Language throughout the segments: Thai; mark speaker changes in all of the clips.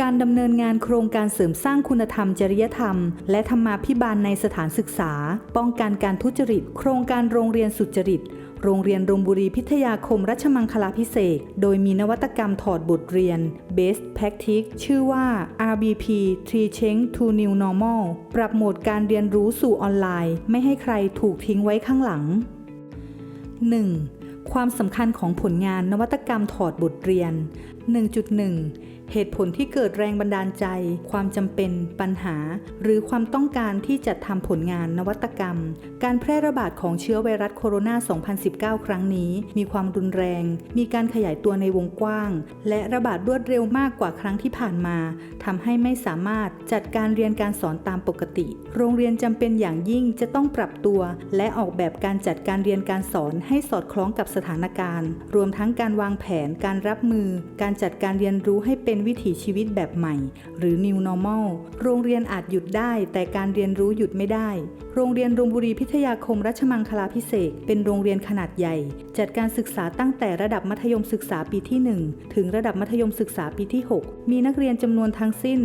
Speaker 1: การดำเนินงานโครงการเสริมสร้างคุณธรรมจริยธรรม และธรรมาภิบาลในสถานศึกษา ป้องกันการทุจริต โครงการโรงเรียนสุจริต โรงเรียนรมบุรีพิทยาคมรัชมังคลาพิเศษ โดยมีนวัตกรรมถอดบทเรียน Best Practice ชื่อว่า RBP Tree Change to New Normal ปรับโหมดการเรียนรู้สู่ออนไลน์ ไม่ให้ใครถูกทิ้งไว้ข้างหลัง 1. ความสำคัญของผลงานนวัตกรรมถอดบทเรียน 1.1 เหตุผลที่เกิดแรงบันดาลใจ ความจำเป็นปัญหา หรือความต้องการที่จะทำผลงานนวัตกรรม การแพร่ระบาดของเชื้อไวรัสโคโรนา 2019 ครั้งนี้ มีความรุนแรง มีการขยายตัวในวงกว้าง และระบาดรวดเร็วมากกว่าครั้งที่ผ่านมาทำให้ไม่สามารถจัดการเรียนการสอนตามปกติ โรงเรียนจำเป็นอย่างยิ่งจะต้องปรับตัว และออกแบบการจัดการเรียนการสอนให้สอดคล้องกับสถานการณ์ รวมทั้งการวางแผนการรับมือ การจัดการเรียนรู้ให้เป็นวิถีชีวิตแบบใหม่ หรือ New Normal โรงเรียนอาจหยุดได้แต่การเรียนรู้หยุดไม่ได้ โรงเรียนรุมบุรีพิทยาคมรัชมังคลาพิเศษเป็นโรงเรียนขนาดใหญ่ จัดการศึกษาตั้งแต่ระดับมัธยมศึกษาปีที่ 1 ถึงระดับมัธยมศึกษาปีที่ 6 มีนักเรียนจำนวนทั้งสิ้น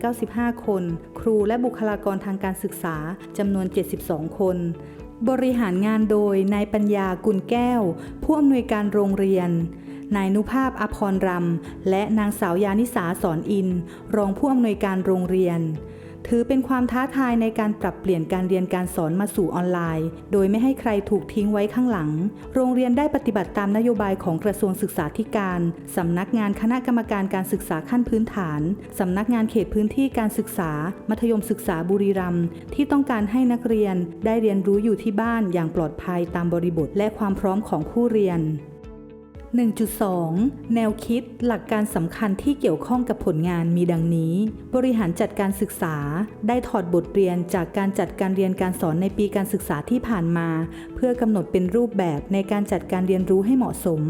Speaker 1: 895 คน ครูและบุคลากรทางการศึกษาจำนวน 72 คนบริหารงานโดยนายปัญญากุลแก้ว ผู้อำนวยการโรงเรียน นายนุภาพอภรรำและนางสาวยานิสาสอนอิน รองผู้อำนวยการโรงเรียน ถือเป็นความท้าทายในการปรับเปลี่ยนการเรียนการสอนมาสู่ออนไลน์ โดยไม่ให้ใครถูกทิ้งไว้ข้างหลัง โรงเรียนได้ปฏิบัติตามนโยบายของกระทรวงศึกษาธิการ สำนักงานคณะกรรมการการศึกษาขั้นพื้นฐาน สำนักงานเขตพื้นที่การศึกษา มัธยมศึกษาบุรีรัมย์ที่ต้องการให้นักเรียนได้เรียนรู้อยู่ที่บ้านอย่างปลอดภัยตามบริบทและความพร้อมของผู้เรียน 1.2 แนวคิดหลักการสำคัญที่เกี่ยวข้องกับผลงานมีดังนี้ บริหารจัดการศึกษา ได้ถอดบทเรียนจากการจัดการเรียนการสอนในปีการศึกษาที่ผ่านมา เพื่อกำหนดเป็นรูปแบบในการจัดการเรียนรู้ให้เหมาะสม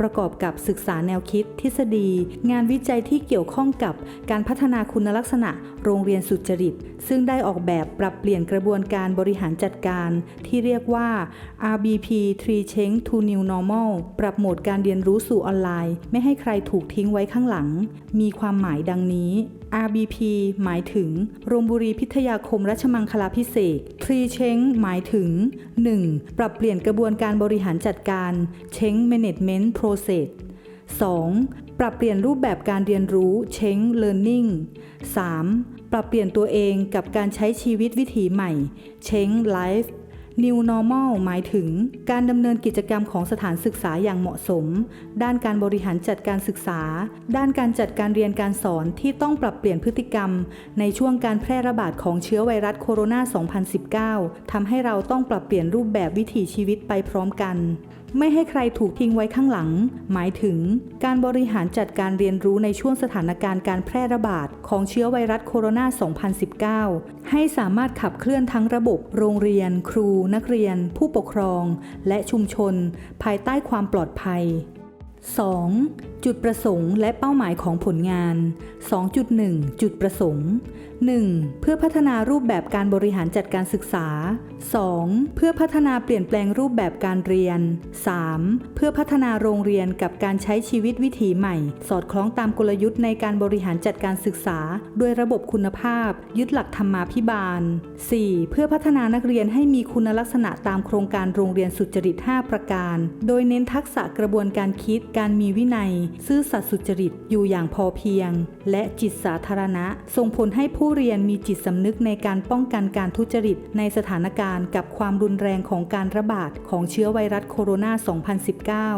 Speaker 1: ประกอบกับศึกษาแนวคิด ทฤษฎี งานวิจัยที่เกี่ยวข้องกับการพัฒนาคุณลักษณะ โรงเรียนสุจริต ซึ่งได้ออกแบบปรับเปลี่ยนกระบวนการบริหารจัดการ ที่เรียกว่า RBP Tree Change to New Normal ปรับโหมดการเรียนรู้สู่ออนไลน์ ไม่ให้ใครถูกทิ้งไว้ข้างหลัง มีความหมายดังนี้ RBP หมายถึง โรงบุรีพิทยาคมรัชมังคลาพิเศษ Tree Change หมายถึง 1. ปรับเปลี่ยนกระบวนการบริหารจัดการ Change Management Process 2. ปรับเปลี่ยนรูปแบบการเรียนรู้ Change Learning 3. ปรับเปลี่ยนตัวเองกับการใช้ชีวิตวิถีใหม่ Change Life New Normal หมายถึง การดำเนินกิจกรรมของสถานศึกษาอย่างเหมาะสม ด้านการบริหารจัดการศึกษา ด้านการจัดการเรียนการสอนที่ต้องปรับเปลี่ยนพฤติกรรม ในช่วงการแพร่ระบาดของเชื้อไวรัสโคโรนา 2019 ทำให้เราต้องปรับเปลี่ยนรูปแบบวิถีชีวิตไปพร้อมกันไม่ให้ใครถูกทิ้งไว้ข้างหลัง หมายถึง การบริหารจัดการเรียนรู้ในช่วงสถานการณ์การแพร่ระบาดของเชื้อไวรัสโคโรนา 2019 ให้สามารถขับเคลื่อนทั้งระบบ โรงเรียน ครู นักเรียน ผู้ปกครอง และชุมชน ภายใต้ความปลอดภัย 2. จุดประสงค์และเป้าหมายของผลงาน 2.1 จุดประสงค์ 1. เพื่อพัฒนารูปแบบการบริหารจัดการศึกษา 2. เพื่อพัฒนาเปลี่ยนแปลงรูปแบบการเรียน 3. เพื่อพัฒนาโรงเรียนกับการใช้ชีวิตวิถีใหม่ สอดคล้องตามกลยุทธ์ในการบริหารจัดการศึกษา ด้วยระบบคุณภาพ ยึดหลักธรรมาภิบาล 4. เพื่อพัฒนานักเรียนให้มีคุณลักษณะตามโครงการโรงเรียนสุจริต 5 ประการ โดยเน้นทักษะกระบวนการคิดการมีวินัย ซื่อสัตย์สุจริตอยู่อย่างพอเพียง และจิตสาธารณะ ส่งผลให้ผู้เรียนมีจิตสำนึกในการป้องกันการทุจริต ในสถานการณ์กับความรุนแรงของการระบาดของเชื้อไวรัสโคโรนา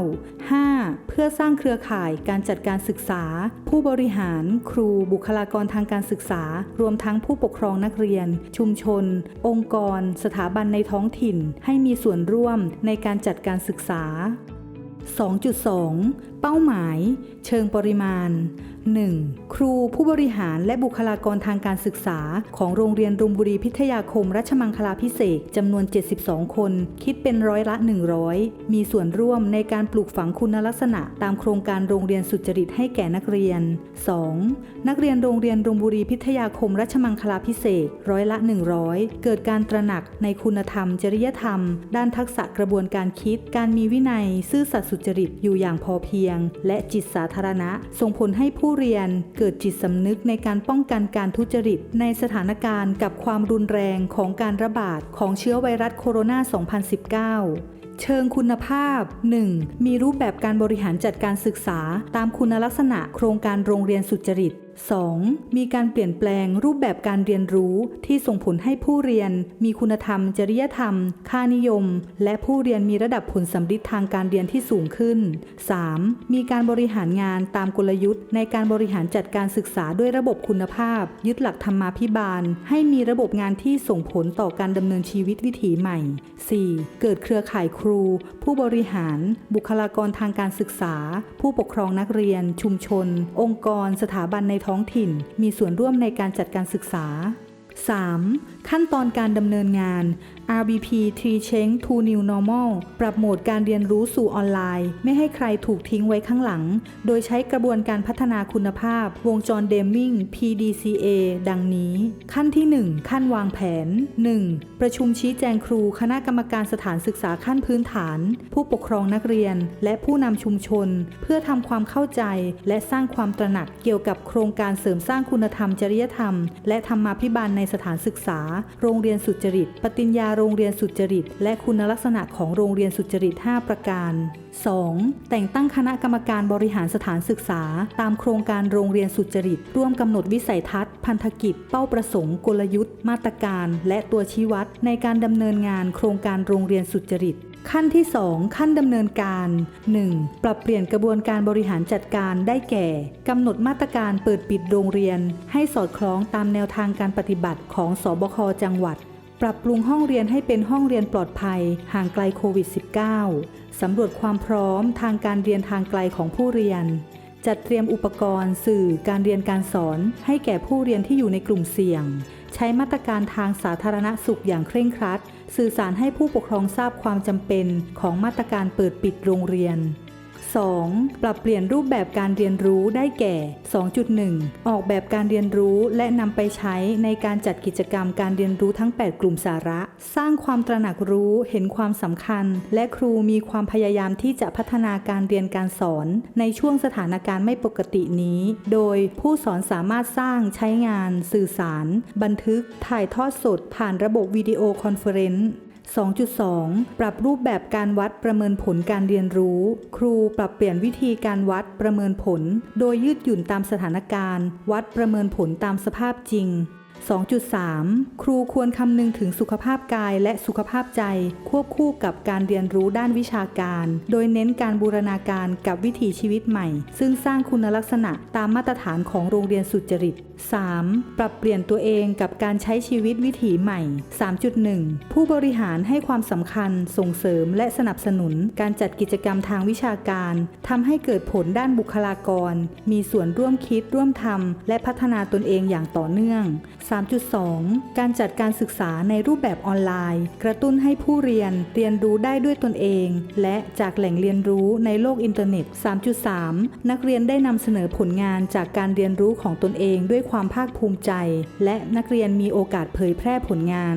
Speaker 1: 2019 5. เพื่อสร้างเครือข่ายการจัดการศึกษา ผู้บริหาร ครู บุคลากรทางการศึกษา รวมทั้งผู้ปกครองนักเรียน ชุมชน องค์กร สถาบันในท้องถิ่น ให้มีส่วนร่วมในการจัดการศึกษา 2.2เป้าหมาย เชิงปริมาณ 1. ครูผู้บริหารและบุคลากรทางการศึกษา ของโรงเรียนรุมบุรีพิทยาคมรัชมังคลาพิเศษจำนวน 72 คน คิดเป็นร้อยละ 100 มีส่วนร่วมในการปลูกฝังคุณลักษณะ ตามโครงการโรงเรียนสุจริตให้แก่นักเรียน 2. นักเรียนโรงเรียนรุมบุรีพิทยาคมรัชมังคลาพิเศษร้อยละ 100 เกิดการตระหนักในคุณธรรม จริยธรรม ด้านทักษะกระบวนการคิด การมีวินัย ซื่อสัตย์สุจริตอยู่อย่างพอเพียงและจิตสาธารณะ ส่งผลให้ผู้เรียนเกิดจิตสำนึกในการป้องกันการทุจริต ในสถานการณ์กับความรุนแรงของการระบาดของเชื้อไวรัสโคโรนา 2019เชิงคุณภาพ 1. มีรูปแบบการบริหารจัดการศึกษา ตามคุณลักษณะโครงการโรงเรียนสุจริต 2. มีการเปลี่ยนแปลงรูปแบบการเรียนรู้ที่ส่งผลให้ผู้เรียน มีคุณธรรม จริยธรรม ค่านิยม และผู้เรียนมีระดับผลสัมฤทธิ์ทางการเรียนที่สูงขึ้น 3. มีการบริหารงานตามกลยุทธ์ ในการบริหารจัดการศึกษาด้วยระบบคุณภาพ ยึดหลักธรรมาภิบาล ให้มีระบบงานที่ส่งผลต่อการดำเนินชีวิตวิถีใหม่ 4. เกิดเครือข่ายครู ผู้บริหาร บุคลากรทางการศึกษา ผู้ปกครองนักเรียน ชุมชน องค์กร สถาบันในท้องถิ่นมีส่วนร่วมในการจัดการศึกษา 3. ขั้นตอนการดำเนินงาน RBP t r e Change to New Normal ปรับโหมดการเรียนรู้สู่ออนไลน์ ไม่ให้ใครถูกทิ้งไว้ข้างหลัง โดยใช้กระบวนการพัฒนาคุณภาพ วงจรเดมมิง PDCA ดังนี้ ขั้นที่ 1 ขั้นวางแผน 1. ประชุมชี้แจงครูคณะกรรมการสถานศึกษาขั้นพื้นฐาน ผู้ปกครองนักเรียน และผู้นำชุมชน เพื่อทำความเข้าใจ และสร้างความตระหนักเกี่ยวกับโครงการเสริมสร้างคุณธรรมจริยธรรม และธรรมาภิบาลในสถานศึกษา โรงเรียนสุจริต ปฏิญญาโรงเรียนสุจริต และคุณลักษณะของโรงเรียนสุจริต 5 ประการ 2. แต่งตั้งคณะกรรมการบริหารสถานศึกษา ตามโครงการโรงเรียนสุจริต ร่วมกำหนดวิสัยทัศน์ พันธกิจ เป้าประสงค์ กลยุทธ์ มาตรการ และตัวชี้วัด ในการดำเนินงานโครงการโรงเรียนสุจริตขั้นที่ 2 ขั้นดำเนินการ 1. ปรับเปลี่ยนกระบวนการบริหารจัดการได้แก่กำหนดมาตรการเปิดปิดโรงเรียน ให้สอดคล้องตามแนวทางการปฏิบัติของสบคจังหวัด ปรับปรุงห้องเรียนให้เป็นห้องเรียนปลอดภัย ห่างไกลโควิด -19 สำรวจความพร้อมทางการเรียนทางไกลของผู้เรียน จัดเตรียมอุปกรณ์ สื่อการเรียนการสอน ให้แก่ผู้เรียนที่อยู่ในกลุ่มเสี่ยง ใช้มาตรการทางสาธารณสุขอย่างเคร่งครัด สื่อสารให้ผู้ปกครองทราบความจำเป็นของมาตรการเปิดปิดโรงเรียน 2. ปรับเปลี่ยนรูปแบบการเรียนรู้ได้แก่ 2.1 ออกแบบการเรียนรู้และนำไปใช้ในการจัดกิจกรรมการเรียนรู้ทั้ง 8 กลุ่มสาระ สร้างความตระหนักรู้เห็นความสำคัญ และครูมีความพยายามที่จะพัฒนาการเรียนการสอน ในช่วงสถานการณ์ไม่ปกตินี้ โดยผู้สอนสามารถสร้างใช้งาน สื่อสาร บันทึก ถ่ายทอดสด ผ่านระบบวิดีโอคอนเฟอเรนซ์ 2.2 ปรับรูปแบบการวัดประเมินผลการเรียนรู้ ครูปรับเปลี่ยนวิธีการวัดประเมินผล โดยยืดหยุ่นตามสถานการณ์ วัดประเมินผลตามสภาพจริง 2.3 ครูควรคำนึงถึงสุขภาพกายและสุขภาพใจ ควบคู่กับการเรียนรู้ด้านวิชาการ โดยเน้นการบูรณาการกับวิถีชีวิตใหม่ ซึ่งสร้างคุณลักษณะตามมาตรฐานของโรงเรียนสุจริต 3. ปรับเปลี่ยนตัวเองกับการใช้ชีวิตวิถีใหม่ 3.1 ผู้บริหารให้ความสำคัญ ส่งเสริมและสนับสนุน การจัดกิจกรรมทางวิชาการทำให้เกิดผลด้านบุคลากร มีส่วนร่วมคิดร่วมทำและพัฒนาตนเองอย่างต่อเนื่อง 3.2 การจัดการศึกษาในรูปแบบออนไลน์ กระตุ้นให้ผู้เรียนเรียนรู้ได้ด้วยตนเอง และจากแหล่งเรียนรู้ในโลกอินเทอร์เน็ต 3.3 นักเรียนได้นำเสนอผลงานจากการเรียนรู้ของตนเองด้วยความภาคภูมิใจ และนักเรียนมีโอกาสเผยแพร่ผลงาน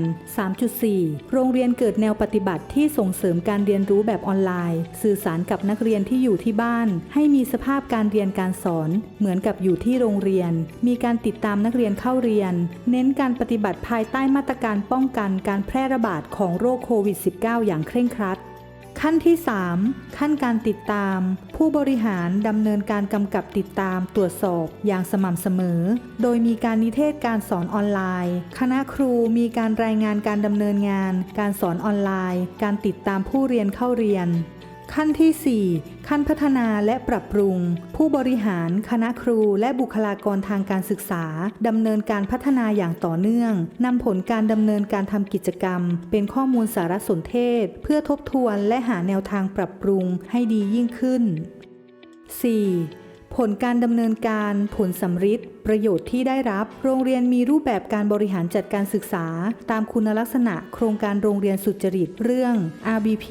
Speaker 1: 3.4 โรงเรียนเกิดแนวปฏิบัติที่ส่งเสริมการเรียนรู้แบบออนไลน์ สื่อสารกับนักเรียนที่อยู่ที่บ้าน ให้มีสภาพการเรียนการสอน เหมือนกับอยู่ที่โรงเรียน มีการติดตามนักเรียนเข้าเรียน เน้นการปฏิบัติภายใต้มาตรการป้องกันการแพร่ระบาดของโรคโควิด -19 อย่างเคร่งครัด ขั้นที่ 3 ขั้นการติดตาม ผู้บริหารดำเนินการกำกับติดตามตรวจสอบอย่างสม่ำเสมอ โดยมีการนิเทศการสอนออนไลน์ คณะครูมีการรายงานการดำเนินงาน การสอนออนไลน์ การติดตามผู้เรียนเข้าเรียน ขั้นที่ 4 ขั้นพัฒนาและปรับปรุง ผู้บริหาร คณะครู และบุคลากรทางการศึกษาดำเนินการพัฒนาอย่างต่อเนื่องนำผลการดำเนินการทำกิจกรรม เป็นข้อมูลสารสนเทศ เพื่อทบทวนและหาแนวทางปรับปรุงให้ดียิ่งขึ้น 4. ผลการดำเนินการผลสำฤทธิ์ประโยชน์ที่ได้รับ โรงเรียนมีรูปแบบการบริหารจัดการศึกษา ตามคุณลักษณะโครงการโรงเรียนสุจริต เรื่อง RBP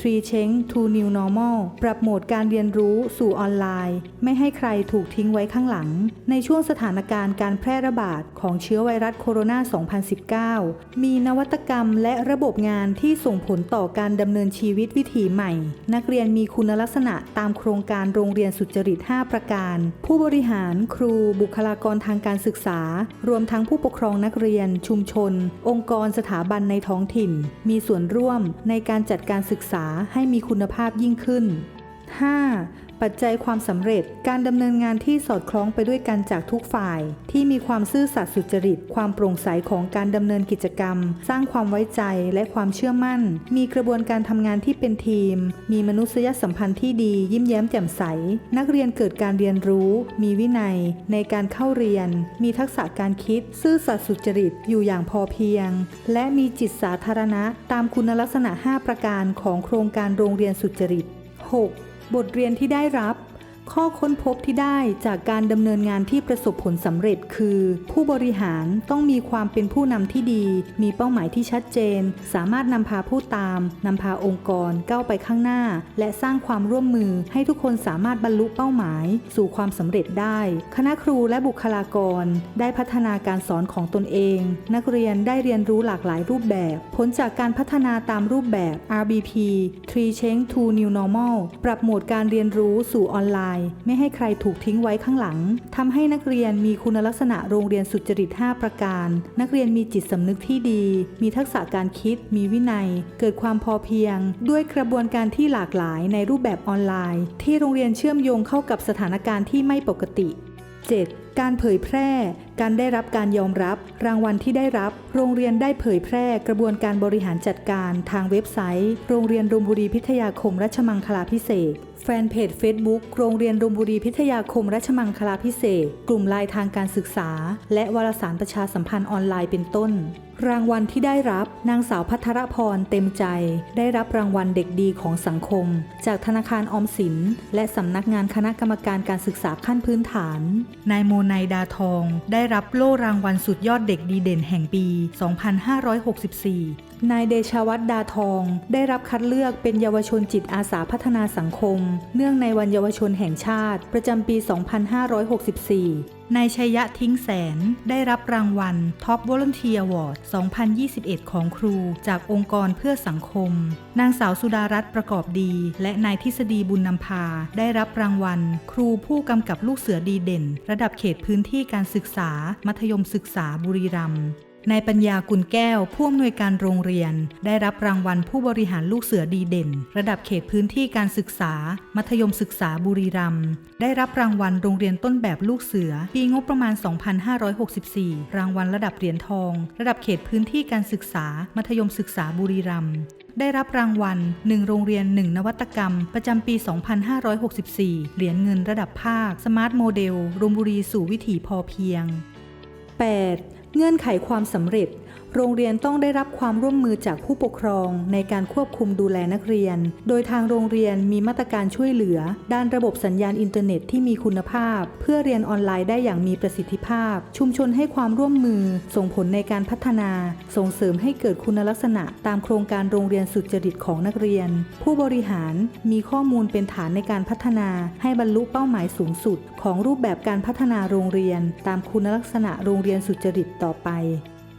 Speaker 1: t r e Change to New Normal ปรับโหมดการเรียนรู้สู่ออนไลน์ ไม่ให้ใครถูกทิ้งไว้ข้างหลัง ในช่วงสถานการณ์การแพร่ระบาดของเชื้อไวรัสโคโรนา 2019 มีนวัตกรรมและระบบงานที่ส่งผลต่อการดำเนินชีวิตวิถีใหม่ นักเรียนมีคุณลักษณะตามโครงการโรงเรียนสุจริต 5 ประการ ผู้บริหารครูบุคลลากรทางการศึกษา รวมทั้งผู้ปกครองนักเรียน ชุมชน องค์กรสถาบันในท้องถิ่น มีส่วนร่วมในการจัดการศึกษาให้มีคุณภาพยิ่งขึ้น 5. ปัจจัยความสำเร็จการดำเนินงานที่สอดคล้องไปด้วยกันจากทุกฝ่าย ที่มีความซื่อสัตย์สุจริต ความโปร่งใสของการดำเนินกิจกรรม สร้างความไว้ใจและความเชื่อมั่น มีกระบวนการทำงานที่เป็นทีม มีมนุษยสัมพันธ์ที่ดี ยิ้มแย้มแจ่มใส นักเรียนเกิดการเรียนรู้ มีวินัย ในการเข้าเรียน มีทักษะการคิด ซื่อสัตย์สุจริตอยู่อย่างพอเพียง และมีจิตสาธารณะ ตามคุณลักษณะ 5 ประการของโครงการโรงเรียนสุจริต 6. บทเรียนที่ได้รับ ข้อค้นพบที่ได้จากการดำเนินงานที่ประสบผลสำเร็จคือ ผู้บริหารต้องมีความเป็นผู้นำที่ดี มีเป้าหมายที่ชัดเจน สามารถนำพาผู้ตามนำพาองค์กรก้าวไปข้างหน้า และสร้างความร่วมมือให้ทุกคนสามารถบรรลุเป้าหมาย สู่ความสำเร็จได้ คณะครูและบุคลากร ได้พัฒนาการสอนของตนเอง นักเรียนได้เรียนรู้หลากหลายรูปแบบ ผลจากการพัฒนาตามรูปแบบ RBP Tree Change to New Normal ปรับโหมดการเรียนรู้สู่ออนไลน์ไม่ให้ใครถูกทิ้งไว้ข้างหลังทำให้นักเรียนมีคุณลักษณะโรงเรียนสุจริต 5 ประการ นักเรียนมีจิตสำนึกที่ดี มีทักษะการคิด มีวินัย เกิดความพอเพียง ด้วยกระบวนการที่หลากหลายในรูปแบบออนไลน์ ที่โรงเรียนเชื่อมโยงเข้ากับสถานการณ์ที่ไม่ปกติ 7. การเผยแพร่ การได้รับการยอมรับ รางวัลที่ได้รับ โรงเรียนได้เผยแพร่ กระบวนการบริหารจัดการทางเว็บไซต์ โรงเรียนรุมบุรีพิทยาคมรัชมังคลาพิเศษแฟนเพจ Facebook โรงเรียนรุมบุรีพิทยาคมรัชมังคลาพิเศษ กลุ่มไลน์ทางการศึกษา และวารสารประชาสัมพันธ์ออนไลน์เป็นต้น รางวัลที่ได้รับนางสาวพัทรพรเต็มใจ ได้รับรางวัลเด็กดีของสังคม จากธนาคารออมสิน และสำนักงานคณะกรรมการการศึกษาขั้นพื้นฐาน นายโมนายดาทอง ได้รับโล่รางวัลสุดยอดเด็กดีเด่นแห่งปี 2564นายเดชวัฒน์ดาทอง ได้รับคัดเลือกเป็นเยาวชนจิตอาสาพัฒนาสังคม เนื่องในวันเยาวชนแห่งชาติ ประจำปี 2564 นายชัยยะทิ้งแสน ได้รับรางวัล Top Volunteer Award 2021 ของครู จากองค์กรเพื่อสังคม นางสาวสุดารัตน์ประกอบดี และนายทฤษฎีบุญนำพา ได้รับรางวัล ครูผู้กำกับลูกเสือดีเด่น ระดับเขตพื้นที่การศึกษา มัธยมศึกษาบุรีรัมย์ นายปัญญากุลแก้ว ผู้อำนวยการโรงเรียน ได้รับรางวัลผู้บริหารลูกเสือดีเด่น ระดับเขตพื้นที่การศึกษา มัธยมศึกษาบุรีรัมย์ได้รับรางวัลโรงเรียนต้นแบบลูกเสือ ปีงบประมาณ 2564 รางวัลระดับเหรียญทอง ระดับเขตพื้นที่การศึกษา มัธยมศึกษาบุรีรัมย์ได้รับรางวัล 1 โรงเรียน 1 นวัตกรรม ประจำปี 2564 เหรียญเงินระดับภาค สมาร์ทโมเดลรมบุรีสู่วิถีพอเพียง 8. เงื่อนไขความสำเร็จ โรงเรียนต้องได้รับความร่วมมือจากผู้ปกครองในการควบคุมดูแลนักเรียน โดยทางโรงเรียนมีมาตรการช่วยเหลือ ด้านระบบสัญญาณอินเทอร์เน็ตที่มีคุณภาพ เพื่อเรียนออนไลน์ได้อย่างมีประสิทธิภาพ ชุมชนให้ความร่วมมือ ส่งผลในการพัฒนา ส่งเสริมให้เกิดคุณลักษณะ ตามโครงการโรงเรียนสุจริตของนักเรียน ผู้บริหารมีข้อมูลเป็นฐานในการพัฒนา ให้บรรลุเป้าหมายสูงสุด ของรูปแบบการพัฒนาโรงเรียน ตามคุณลักษณะโรงเรียนสุจริตต่อไป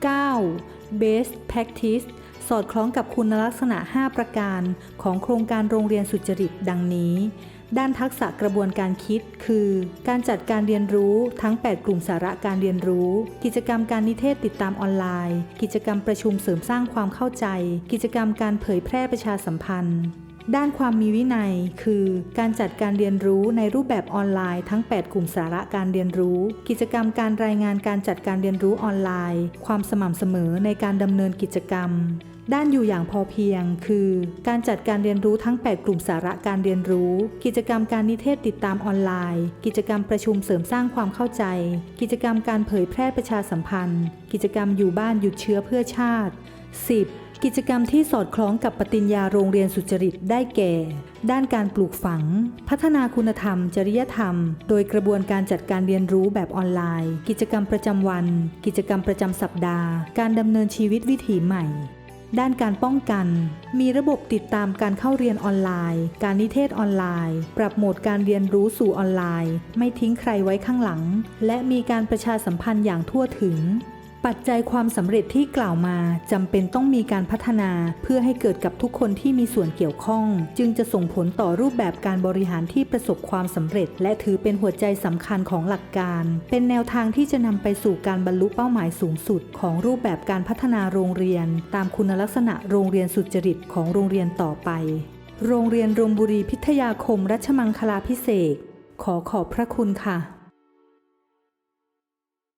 Speaker 1: 9. Best Practice สอดคล้องกับคุณลักษณะ 5 ประการของโครงการโรงเรียนสุจริตดังนี้ ด้านทักษะกระบวนการคิด คือ การจัดการเรียนรู้ทั้ง 8 กลุ่มสาระการเรียนรู้ กิจกรรมการนิเทศติดตามออนไลน์ กิจกรรมประชุมเสริมสร้างความเข้าใจ กิจกรรมการเผยแพร่ประชาสัมพันธ์ ด้านความมีวินัย คือการจัดการเรียนรู้ในรูปแบบออนไลน์ทั้ง 8 กลุ่มสาระการเรียนรู้ กิจกรรมการรายงานการจัดการเรียนรู้ออนไลน์ ความสม่ำเสมอในการดำเนินกิจกรรมด้านอยู่อย่างพอเพียง คือ การจัดการเรียนรู้ทั้ง 8 กลุ่มสาระการเรียนรู้ กิจกรรมการนิเทศติดตามออนไลน์ กิจกรรมประชุมเสริมสร้างความเข้าใจ กิจกรรมการเผยแพร่ประชาสัมพันธ์ กิจกรรมอยู่บ้านหยุดเชื้อเพื่อชาติ 10. กิจกรรมที่สอดคล้องกับปฏิญญาโรงเรียนสุจริตได้แก่ ด้านการปลูกฝัง พัฒนาคุณธรรม จริยธรรม โดยกระบวนการจัดการเรียนรู้แบบออนไลน์ กิจกรรมประจำวัน กิจกรรมประจำสัปดาห์ การดำเนินชีวิตวิถีใหม่ ด้านการป้องกัน มีระบบติดตามการเข้าเรียนออนไลน์ การนิเทศออนไลน์ ปรับโหมดการเรียนรู้สู่ออนไลน์ ไม่ทิ้งใครไว้ข้างหลัง และมีการประชาสัมพันธ์อย่างทั่วถึง ปัจจัยความสำเร็จที่กล่าวมาจำเป็นต้องมีการพัฒนาเพื่อให้เกิดกับทุกคนที่มีส่วนเกี่ยวข้อง จึงจะส่งผลต่อรูปแบบการบริหารที่ประสบความสำเร็จ และถือเป็นหัวใจสำคัญของหลักการ เป็นแนวทางที่จะนำไปสู่การบรรลุเป้าหมายสูงสุด ของรูปแบบการพัฒนาโรงเรียน ตามคุณลักษณะโรงเรียนสุจริตของโรงเรียนต่อไป โรงเรียนรมบุรีพิทยาคมรัชมังคลาพิเศษขอขอบพระคุณค่ะ